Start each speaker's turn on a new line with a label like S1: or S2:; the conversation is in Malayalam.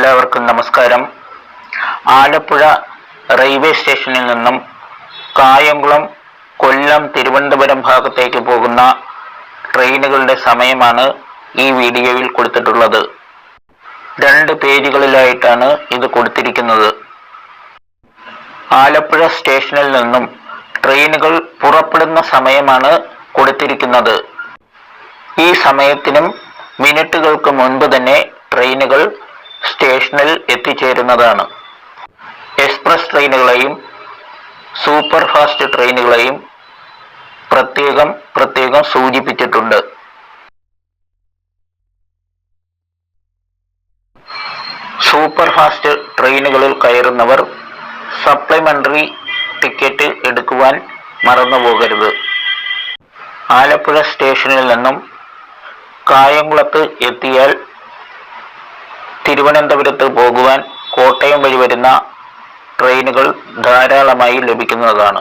S1: എല്ലാവർക്കും നമസ്കാരം. ആലപ്പുഴ റെയിൽവേ സ്റ്റേഷനിൽ നിന്നും കായംകുളം കൊല്ലം തിരുവനന്തപുരം ഭാഗത്തേക്ക് പോകുന്ന ട്രെയിനുകളുടെ സമയമാണ് ഈ വീഡിയോയിൽ കൊടുത്തിട്ടുള്ളത്. രണ്ട് പേജുകളിലായിട്ടാണ് ഇത് കൊടുത്തിരിക്കുന്നത്. ആലപ്പുഴ സ്റ്റേഷനിൽ നിന്നും ട്രെയിനുകൾ പുറപ്പെടുന്ന സമയമാണ് കൊടുത്തിരിക്കുന്നത്. ഈ സമയത്തിനും മിനിറ്റുകൾക്ക് മുൻപ് തന്നെ ട്രെയിനുകൾ സ്റ്റേഷനിൽ എത്തിച്ചേരുന്നതാണ്. എക്സ്പ്രസ് ട്രെയിനുകളെയും സൂപ്പർ ഫാസ്റ്റ് ട്രെയിനുകളെയും പ്രത്യേകം പ്രത്യേകം സൂചിപ്പിച്ചിട്ടുണ്ട്. സൂപ്പർ ഫാസ്റ്റ് ട്രെയിനുകളിൽ കയറുന്നവർ സപ്ലിമെന്ററി ടിക്കറ്റ് എടുക്കുവാൻ മറന്നുപോകരുത് ആലപ്പുഴ സ്റ്റേഷനിൽ നിന്നും കായംകുളത്ത് എത്തിയാൽ തിരുവനന്തപുരത്ത് പോകുവാൻ കോട്ടയം വഴി വരുന്ന ട്രെയിനുകൾ ധാരാളമായി ലഭിക്കുന്നതാണ്.